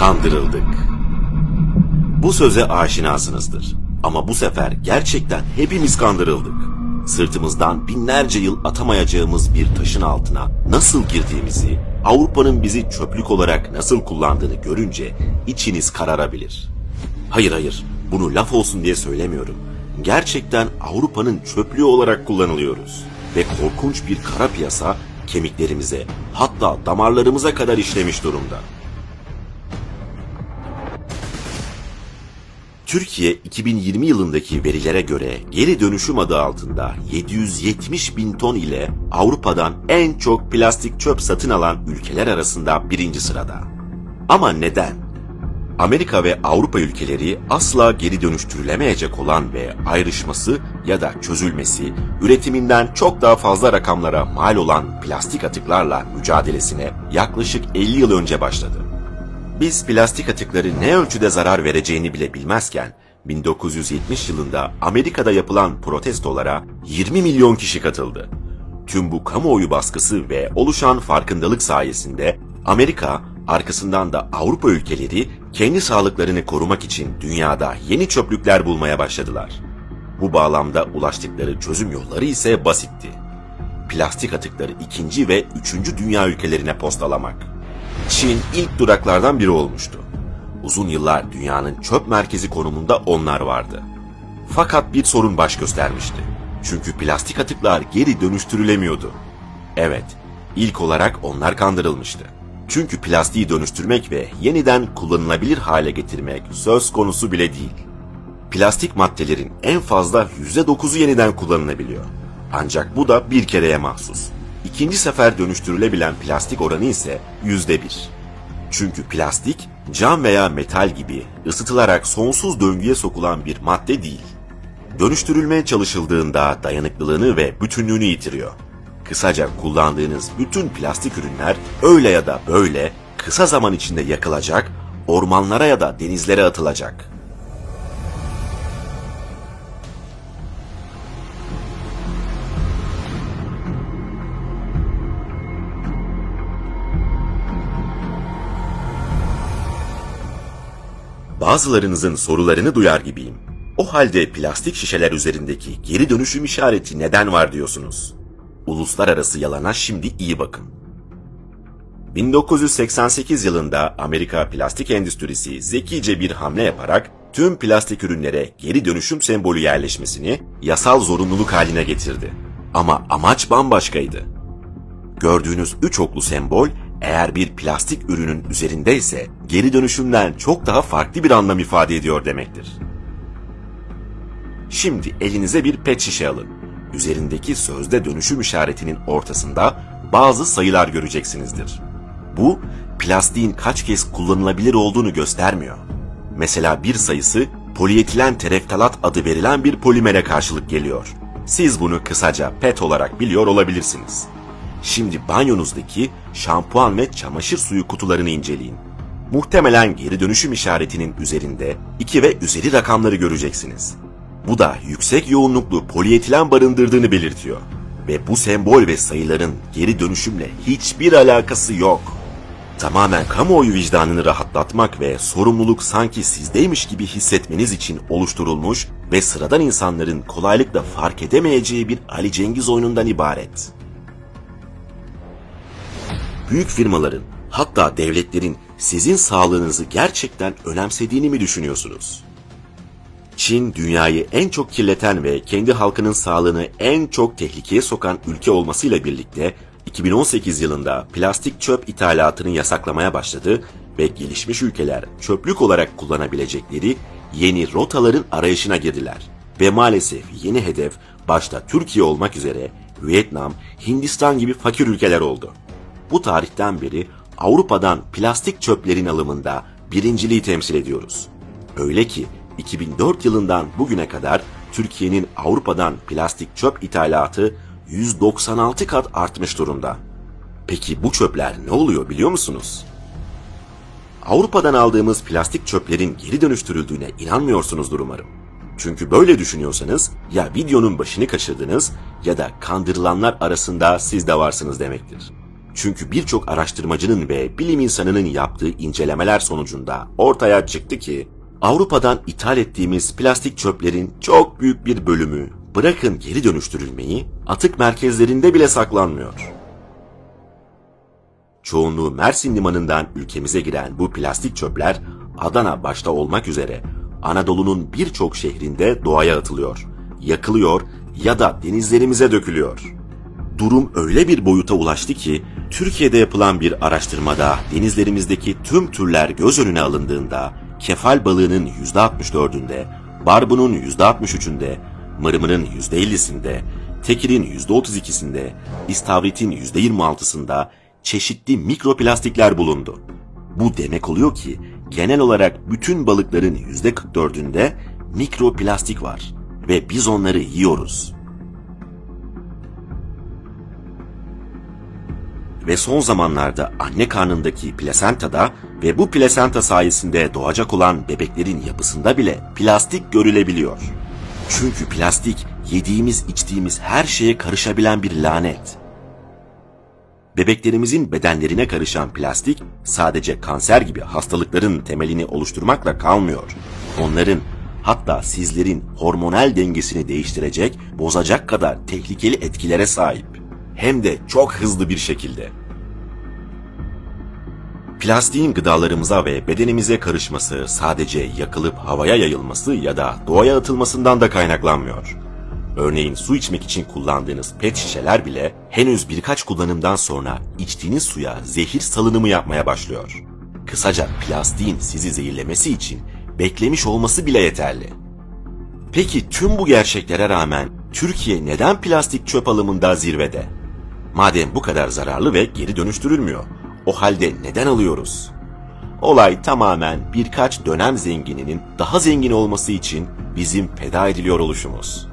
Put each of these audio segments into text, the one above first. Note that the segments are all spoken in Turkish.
Kandırıldık. Bu söze aşinasınızdır. Ama bu sefer gerçekten hepimiz kandırıldık. Sırtımızdan binlerce yıl atamayacağımız bir taşın altına nasıl girdiğimizi, Avrupa'nın bizi çöplük olarak nasıl kullandığını görünce içiniz kararabilir. Hayır hayır, bunu laf olsun diye söylemiyorum. Gerçekten Avrupa'nın çöplüğü olarak kullanılıyoruz. Ve korkunç bir kara piyasa kemiklerimize, hatta damarlarımıza kadar işlemiş durumda. Türkiye 2020 yılındaki verilere göre geri dönüşüm adı altında 770 bin ton ile Avrupa'dan en çok plastik çöp satın alan ülkeler arasında birinci sırada. Ama neden? Amerika ve Avrupa ülkeleri asla geri dönüştürülemeyecek olan ve ayrışması ya da çözülmesi, üretiminden çok daha fazla rakamlara mal olan plastik atıklarla mücadelesine yaklaşık 50 yıl önce başladı. Biz plastik atıkları ne ölçüde zarar vereceğini bile bilmezken 1970 yılında Amerika'da yapılan protestolara 20 milyon kişi katıldı. Tüm bu kamuoyu baskısı ve oluşan farkındalık sayesinde Amerika arkasından da Avrupa ülkeleri kendi sağlıklarını korumak için dünyada yeni çöplükler bulmaya başladılar. Bu bağlamda ulaştıkları çözüm yolları ise basitti. Plastik atıkları ikinci ve üçüncü dünya ülkelerine postalamak. Çin ilk duraklardan biri olmuştu. Uzun yıllar dünyanın çöp merkezi konumunda onlar vardı. Fakat bir sorun baş göstermişti. Çünkü plastik atıklar geri dönüştürülemiyordu. Evet, ilk olarak onlar kandırılmıştı. Çünkü plastiği dönüştürmek ve yeniden kullanılabilir hale getirmek söz konusu bile değil. Plastik maddelerin en fazla %9'u yeniden kullanılabiliyor. Ancak bu da bir kereye mahsus. İkinci sefer dönüştürülebilen plastik oranı ise %1. Çünkü plastik, cam veya metal gibi ısıtılarak sonsuz döngüye sokulan bir madde değil. Dönüştürülmeye çalışıldığında dayanıklılığını ve bütünlüğünü yitiriyor. Kısaca kullandığınız bütün plastik ürünler öyle ya da böyle kısa zaman içinde yakılacak, ormanlara ya da denizlere atılacak. Bazılarınızın sorularını duyar gibiyim. O halde plastik şişeler üzerindeki geri dönüşüm işareti neden var diyorsunuz? Uluslararası yalana şimdi iyi bakın. 1988 yılında Amerika plastik endüstrisi zekice bir hamle yaparak tüm plastik ürünlere geri dönüşüm sembolü yerleşmesini yasal zorunluluk haline getirdi. Ama amaç bambaşkaydı. Gördüğünüz üç oklu sembol eğer bir plastik ürünün üzerindeyse geri dönüşümden çok daha farklı bir anlam ifade ediyor demektir. Şimdi elinize bir pet şişe alın. Üzerindeki sözde dönüşüm işaretinin ortasında bazı sayılar göreceksinizdir. Bu plastiğin kaç kez kullanılabilir olduğunu göstermiyor. Mesela bir sayısı polietilen tereftalat adı verilen bir polimere karşılık geliyor. Siz bunu kısaca PET olarak biliyor olabilirsiniz. Şimdi banyonuzdaki şampuan ve çamaşır suyu kutularını inceleyin. Muhtemelen geri dönüşüm işaretinin üzerinde 2 ve üzeri rakamları göreceksiniz. Bu da yüksek yoğunluklu polietilen barındırdığını belirtiyor. Ve bu sembol ve sayıların geri dönüşümle hiçbir alakası yok. Tamamen kamuoyu vicdanını rahatlatmak ve sorumluluk sanki sizdeymiş gibi hissetmeniz için oluşturulmuş ve sıradan insanların kolaylıkla fark edemeyeceği bir Ali Cengiz oyunundan ibaret büyük firmaların hatta devletlerin sizin sağlığınızı gerçekten önemsediğini mi düşünüyorsunuz? Çin dünyayı en çok kirleten ve kendi halkının sağlığını en çok tehlikeye sokan ülke olmasıyla birlikte 2018 yılında plastik çöp ithalatını yasaklamaya başladı ve gelişmiş ülkeler çöplük olarak kullanabilecekleri yeni rotaların arayışına girdiler. Ve maalesef yeni hedef başta Türkiye olmak üzere Vietnam, Hindistan gibi fakir ülkeler oldu bu tarihten beri Avrupa'dan plastik çöplerin alımında birinciliği temsil ediyoruz. Öyle ki 2004 yılından bugüne kadar Türkiye'nin Avrupa'dan plastik çöp ithalatı 196 kat artmış durumda. Peki bu çöpler ne oluyor biliyor musunuz? Avrupa'dan aldığımız plastik çöplerin geri dönüştürüldüğüne inanmıyorsunuzdur umarım. Çünkü böyle düşünüyorsanız ya videonun başını kaçırdınız ya da kandırılanlar arasında siz de varsınız demektir. Çünkü birçok araştırmacının ve bilim insanının yaptığı incelemeler sonucunda ortaya çıktı ki Avrupa'dan ithal ettiğimiz plastik çöplerin çok büyük bir bölümü bırakın geri dönüştürülmeyi atık merkezlerinde bile saklanmıyor. Çoğunluğu Mersin limanından ülkemize giren bu plastik çöpler Adana başta olmak üzere Anadolu'nun birçok şehrinde doğaya atılıyor, yakılıyor ya da denizlerimize dökülüyor. Durum öyle bir boyuta ulaştı ki Türkiye'de yapılan bir araştırmada denizlerimizdeki tüm türler göz önüne alındığında kefal balığının %64'ünde, barbunun %63'ünde, mırmırın %50'sinde, tekirin %32'sinde, istavritin %26'sında çeşitli mikroplastikler bulundu. Bu demek oluyor ki genel olarak bütün balıkların %44'ünde mikroplastik var ve biz onları yiyoruz. Ve son zamanlarda anne karnındaki plasentada ve bu plasenta sayesinde doğacak olan bebeklerin yapısında bile plastik görülebiliyor. Çünkü plastik yediğimiz içtiğimiz her şeye karışabilen bir lanet. Bebeklerimizin bedenlerine karışan plastik sadece kanser gibi hastalıkların temelini oluşturmakla kalmıyor. Onların hatta sizlerin hormonal dengesini değiştirecek, bozacak kadar tehlikeli etkilere sahip. Hem de çok hızlı bir şekilde. Plastiğin gıdalarımıza ve bedenimize karışması sadece yakılıp havaya yayılması ya da doğaya atılmasından da kaynaklanmıyor. Örneğin su içmek için kullandığınız pet şişeler bile henüz birkaç kullanımdan sonra içtiğiniz suya zehir salınımı yapmaya başlıyor. Kısaca plastiğin sizi zehirlemesi için beklemiş olması bile yeterli. Peki tüm bu gerçeklere rağmen Türkiye neden plastik çöp alımında zirvede? Madem bu kadar zararlı ve geri dönüştürülmüyor, o halde neden alıyoruz? Olay tamamen birkaç dönem zengininin daha zengin olması için bizim feda ediliyor oluşumuz.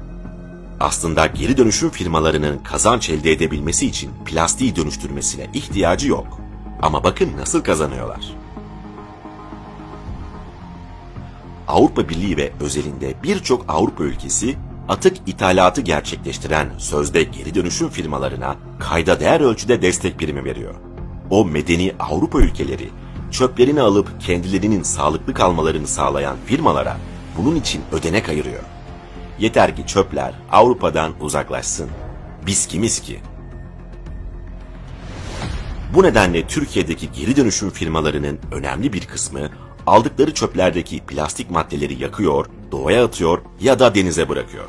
Aslında geri dönüşüm firmalarının kazanç elde edebilmesi için plastiği dönüştürmesine ihtiyacı yok. Ama bakın nasıl kazanıyorlar. Avrupa Birliği ve özelinde birçok Avrupa ülkesi atık ithalatı gerçekleştiren sözde geri dönüşüm firmalarına kayda değer ölçüde destek primi veriyor. O medeni Avrupa ülkeleri çöplerini alıp kendilerinin sağlıklı kalmalarını sağlayan firmalara bunun için ödenek ayırıyor. Yeter ki çöpler Avrupa'dan uzaklaşsın. Biz kimiz ki? Bu nedenle Türkiye'deki geri dönüşüm firmalarının önemli bir kısmı aldıkları çöplerdeki plastik maddeleri yakıyor, doğaya atıyor ya da denize bırakıyor.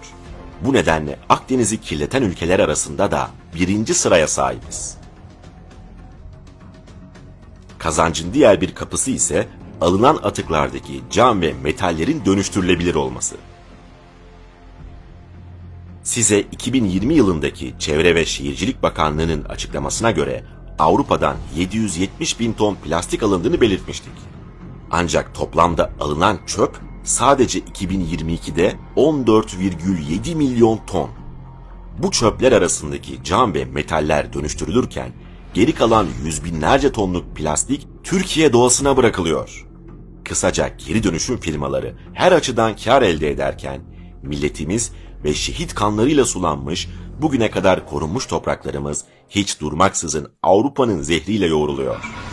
Bu nedenle Akdeniz'i kirleten ülkeler arasında da birinci sıraya sahibiz. Kazancın diğer bir kapısı ise alınan atıklardaki cam ve metallerin dönüştürülebilir olması. Size 2020 yılındaki Çevre ve Şehircilik Bakanlığı'nın açıklamasına göre Avrupa'dan 770 bin ton plastik alındığını belirtmiştik. Ancak toplamda alınan çöp sadece 2022'de 14,7 milyon ton. Bu çöpler arasındaki cam ve metaller dönüştürülürken geri kalan yüz binlerce tonluk plastik Türkiye doğasına bırakılıyor. Kısaca geri dönüşüm firmaları her açıdan kar elde ederken milletimiz ve şehit kanlarıyla sulanmış bugüne kadar korunmuş topraklarımız hiç durmaksızın Avrupa'nın zehriyle yoğruluyor.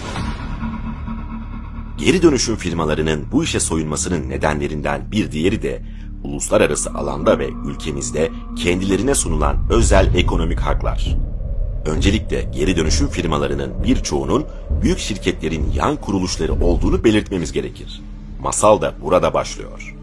Geri dönüşüm firmalarının bu işe soyunmasının nedenlerinden bir diğeri de uluslararası alanda ve ülkemizde kendilerine sunulan özel ekonomik haklar. Öncelikle geri dönüşüm firmalarının birçoğunun büyük şirketlerin yan kuruluşları olduğunu belirtmemiz gerekir. Masal da burada başlıyor.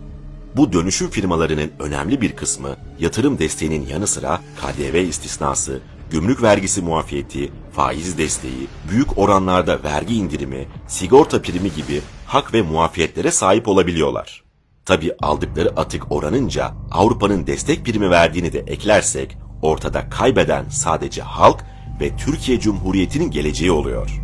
Bu dönüşüm firmalarının önemli bir kısmı yatırım desteğinin yanı sıra KDV istisnası, gümrük vergisi muafiyeti, faiz desteği, büyük oranlarda vergi indirimi, sigorta primi gibi hak ve muafiyetlere sahip olabiliyorlar. Tabi aldıkları atık oranınca Avrupa'nın destek primi verdiğini de eklersek ortada kaybeden sadece halk ve Türkiye Cumhuriyeti'nin geleceği oluyor.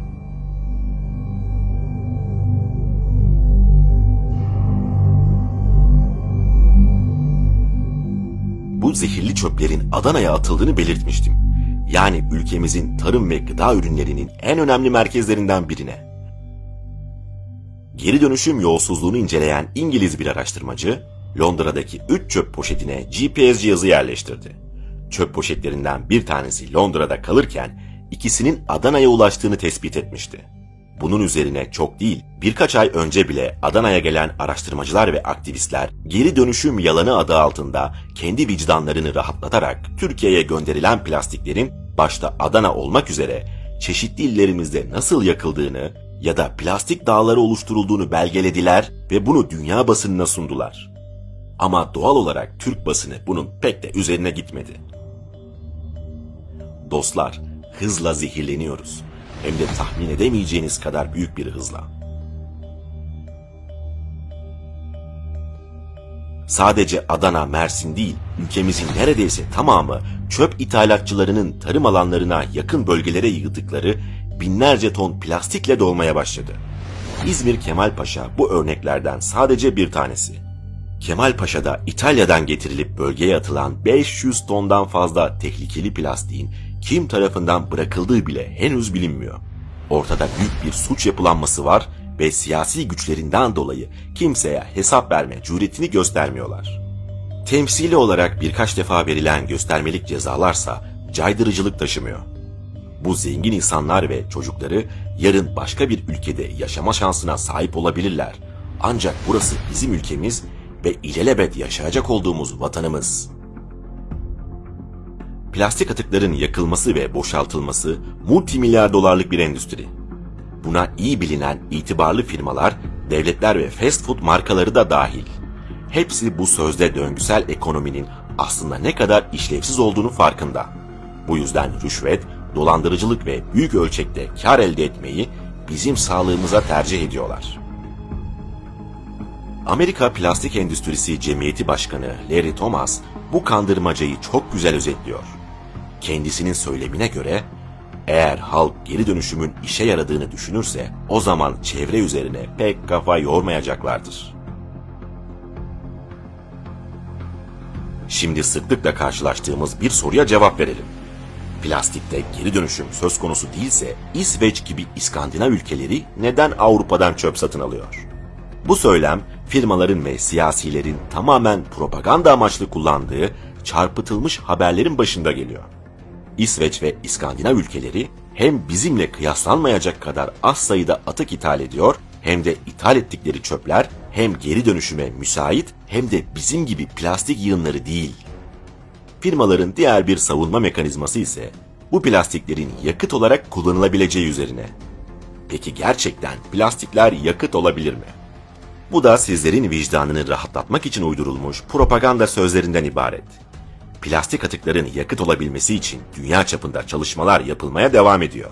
Bu zehirli çöplerin Adana'ya atıldığını belirtmiştim. Yani ülkemizin tarım ve gıda ürünlerinin en önemli merkezlerinden birine. Geri dönüşüm yolsuzluğunu inceleyen İngiliz bir araştırmacı, Londra'daki 3 çöp poşetine GPS cihazı yerleştirdi. Çöp poşetlerinden bir tanesi Londra'da kalırken ikisinin Adana'ya ulaştığını tespit etmişti. Bunun üzerine çok değil, birkaç ay önce bile Adana'ya gelen araştırmacılar ve aktivistler geri dönüşüm yalanı adı altında kendi vicdanlarını rahatlatarak Türkiye'ye gönderilen plastiklerin başta Adana olmak üzere çeşitli illerimizde nasıl yakıldığını ya da plastik dağları oluşturulduğunu belgelediler ve bunu dünya basınına sundular. Ama doğal olarak Türk basını bunun pek de üzerine gitmedi. Dostlar, hızla zehirleniyoruz. Hem de tahmin edemeyeceğiniz kadar büyük bir hızla. Sadece Adana, Mersin değil, ülkemizin neredeyse tamamı çöp ithalatçılarının tarım alanlarına yakın bölgelere yığdıkları binlerce ton plastikle dolmaya başladı. İzmir Kemalpaşa bu örneklerden sadece bir tanesi. Kemalpaşa'da İtalya'dan getirilip bölgeye atılan 500 tondan fazla tehlikeli plastiğin kim tarafından bırakıldığı bile henüz bilinmiyor. Ortada büyük bir suç yapılanması var ve siyasi güçlerinden dolayı kimseye hesap verme cüretini göstermiyorlar. Temsili olarak birkaç defa verilen göstermelik cezalarsa caydırıcılık taşımıyor. Bu zengin insanlar ve çocukları yarın başka bir ülkede yaşama şansına sahip olabilirler. Ancak burası bizim ülkemiz ve ilelebet yaşayacak olduğumuz vatanımız. Plastik atıkların yakılması ve boşaltılması multimilyar dolarlık bir endüstri. Buna iyi bilinen itibarlı firmalar, devletler ve fast food markaları da dahil. Hepsi bu sözde döngüsel ekonominin aslında ne kadar işlevsiz olduğunu farkında. Bu yüzden rüşvet, dolandırıcılık ve büyük ölçekte kar elde etmeyi bizim sağlığımıza tercih ediyorlar. Amerika Plastik Endüstrisi Cemiyeti Başkanı Larry Thomas bu kandırmacayı çok güzel özetliyor. Kendisinin söylemine göre eğer halk geri dönüşümün işe yaradığını düşünürse o zaman çevre üzerine pek kafa yormayacaklardır. Şimdi sıklıkla karşılaştığımız bir soruya cevap verelim. Plastikte geri dönüşüm söz konusu değilse İsveç gibi İskandinav ülkeleri neden Avrupa'dan çöp satın alıyor? Bu söylem firmaların ve siyasilerin tamamen propaganda amaçlı kullandığı çarpıtılmış haberlerin başında geliyor. İsveç ve İskandinav ülkeleri hem bizimle kıyaslanmayacak kadar az sayıda atık ithal ediyor hem de ithal ettikleri çöpler hem geri dönüşüme müsait hem de bizim gibi plastik yığınları değil. Firmaların diğer bir savunma mekanizması ise bu plastiklerin yakıt olarak kullanılabileceği üzerine. Peki gerçekten plastikler yakıt olabilir mi? Bu da sizlerin vicdanını rahatlatmak için uydurulmuş propaganda sözlerinden ibaret. Plastik atıkların yakıt olabilmesi için dünya çapında çalışmalar yapılmaya devam ediyor.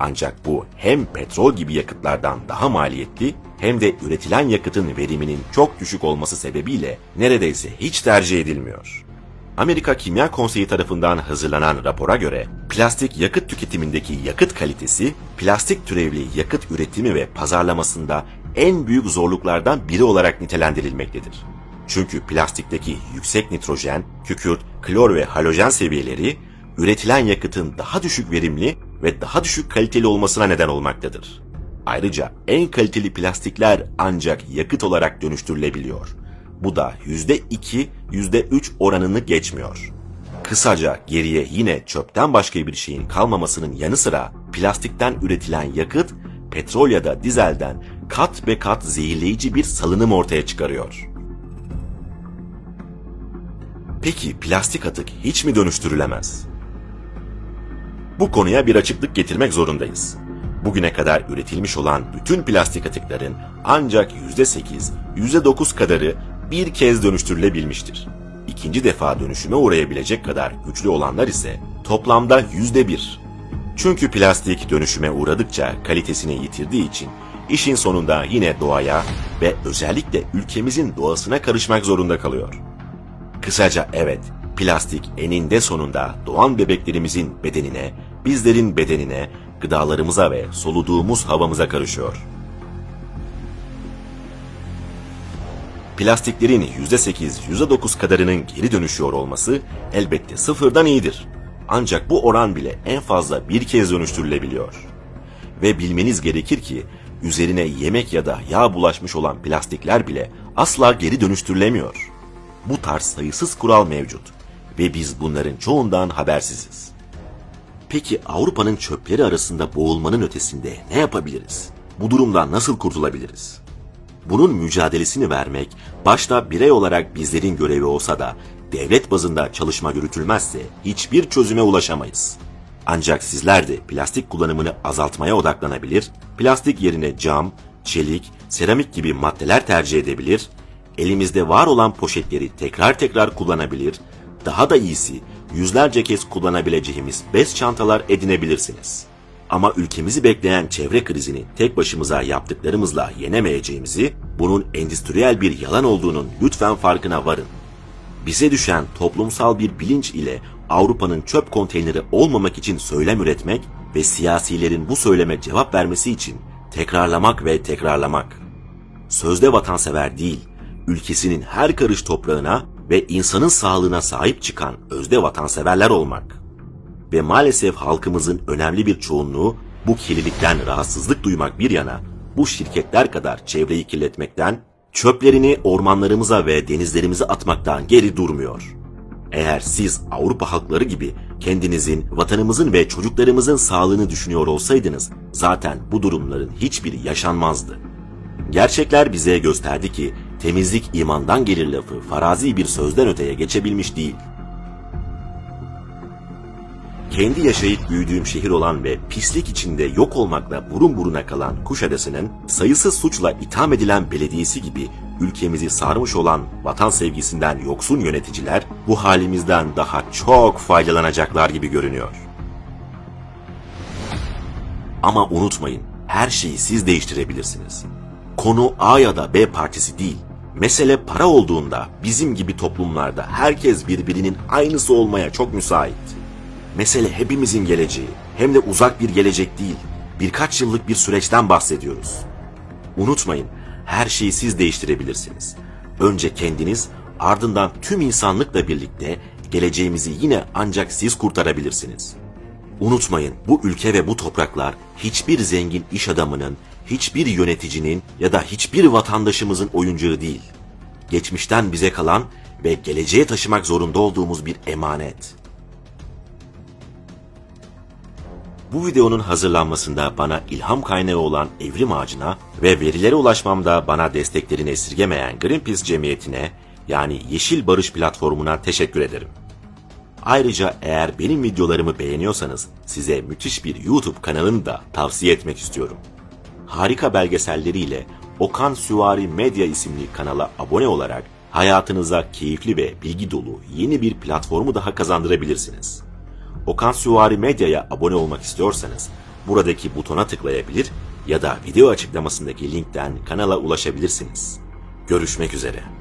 Ancak bu hem petrol gibi yakıtlardan daha maliyetli hem de üretilen yakıtın veriminin çok düşük olması sebebiyle neredeyse hiç tercih edilmiyor. Amerika Kimya Konseyi tarafından hazırlanan rapora göre plastik yakıt tüketimindeki yakıt kalitesi, plastik türevli yakıt üretimi ve pazarlamasında en büyük zorluklardan biri olarak nitelendirilmektedir. Çünkü plastikteki yüksek nitrojen, kükürt, klor ve halojen seviyeleri üretilen yakıtın daha düşük verimli ve daha düşük kaliteli olmasına neden olmaktadır. Ayrıca en kaliteli plastikler ancak yakıt olarak dönüştürülebiliyor. Bu da %2, %3 oranını geçmiyor. Kısaca geriye yine çöpten başka bir şeyin kalmamasının yanı sıra plastikten üretilen yakıt petrol ya da dizelden kat be kat zehirleyici bir salınım ortaya çıkarıyor. Peki plastik atık hiç mi dönüştürülemez? Bu konuya bir açıklık getirmek zorundayız. Bugüne kadar üretilmiş olan bütün plastik atıkların ancak %8, %9 kadarı bir kez dönüştürülebilmiştir. İkinci defa dönüşüme uğrayabilecek kadar güçlü olanlar ise toplamda %1. Çünkü plastik dönüşüme uğradıkça kalitesini yitirdiği için işin sonunda yine doğaya ve özellikle ülkemizin doğasına karışmak zorunda kalıyor. Kısaca evet, plastik eninde sonunda doğan bebeklerimizin bedenine, bizlerin bedenine, gıdalarımıza ve soluduğumuz havamıza karışıyor. Plastiklerin %8, %9 kadarının geri dönüşüyor olması elbette sıfırdan iyidir. Ancak bu oran bile en fazla bir kez dönüştürülebiliyor. Ve bilmeniz gerekir ki üzerine yemek ya da yağ bulaşmış olan plastikler bile asla geri dönüştürülemiyor. Bu tarz sayısız kural mevcut ve biz bunların çoğundan habersiziz. Peki Avrupa'nın çöpleri arasında boğulmanın ötesinde ne yapabiliriz? Bu durumdan nasıl kurtulabiliriz? Bunun mücadelesini vermek başta birey olarak bizlerin görevi olsa da devlet bazında çalışma yürütülmezse hiçbir çözüme ulaşamayız. Ancak sizler de plastik kullanımını azaltmaya odaklanabilir, plastik yerine cam, çelik, seramik gibi maddeler tercih edebilir, elimizde var olan poşetleri tekrar tekrar kullanabilir, daha da iyisi yüzlerce kez kullanabileceğimiz bez çantalar edinebilirsiniz. Ama ülkemizi bekleyen çevre krizini tek başımıza yaptıklarımızla yenemeyeceğimizi, bunun endüstriyel bir yalan olduğunun lütfen farkına varın. Bize düşen toplumsal bir bilinç ile Avrupa'nın çöp konteyneri olmamak için söylem üretmek ve siyasilerin bu söyleme cevap vermesi için tekrarlamak ve tekrarlamak. Sözde vatansever değil, ülkesinin her karış toprağına ve insanın sağlığına sahip çıkan özde vatanseverler olmak. Ve maalesef halkımızın önemli bir çoğunluğu bu kirlilikten rahatsızlık duymak bir yana bu şirketler kadar çevreyi kirletmekten, çöplerini ormanlarımıza ve denizlerimize atmaktan geri durmuyor. Eğer siz Avrupa halkları gibi kendinizin, vatanımızın ve çocuklarımızın sağlığını düşünüyor olsaydınız zaten bu durumların hiçbiri yaşanmazdı. Gerçekler bize gösterdi ki temizlik imandan gelir lafı farazi bir sözden öteye geçebilmiş değil. Kendi yaşayıp büyüdüğüm şehir olan ve pislik içinde yok olmakla burun buruna kalan Kuşadası'nın sayısız suçla itham edilen belediyesi gibi ülkemizi sarmış olan vatan sevgisinden yoksun yöneticiler bu halimizden daha çok faydalanacaklar gibi görünüyor. Ama unutmayın, her şeyi siz değiştirebilirsiniz. Konu A ya da B partisi değil. Mesele para olduğunda bizim gibi toplumlarda herkes birbirinin aynısı olmaya çok müsait. Mesele hepimizin geleceği, hem de uzak bir gelecek değil. Birkaç yıllık bir süreçten bahsediyoruz. Unutmayın, her şeyi siz değiştirebilirsiniz. Önce kendiniz, ardından tüm insanlıkla birlikte geleceğimizi yine ancak siz kurtarabilirsiniz. Unutmayın bu ülke ve bu topraklar hiçbir zengin iş adamının, hiçbir yöneticinin ya da hiçbir vatandaşımızın oyuncağı değil. Geçmişten bize kalan ve geleceğe taşımak zorunda olduğumuz bir emanet. Bu videonun hazırlanmasında bana ilham kaynağı olan Evrim Ağacı'na ve verilere ulaşmamda bana desteklerini esirgemeyen Greenpeace Cemiyeti'ne yani Yeşil Barış Platformu'na teşekkür ederim. Ayrıca eğer benim videolarımı beğeniyorsanız size müthiş bir YouTube kanalını da tavsiye etmek istiyorum. Harika belgeselleriyle Okan Süvari Medya isimli kanala abone olarak hayatınıza keyifli ve bilgi dolu yeni bir platformu daha kazandırabilirsiniz. Okan Süvari Medya'ya abone olmak istiyorsanız buradaki butona tıklayabilir ya da video açıklamasındaki linkten kanala ulaşabilirsiniz. Görüşmek üzere.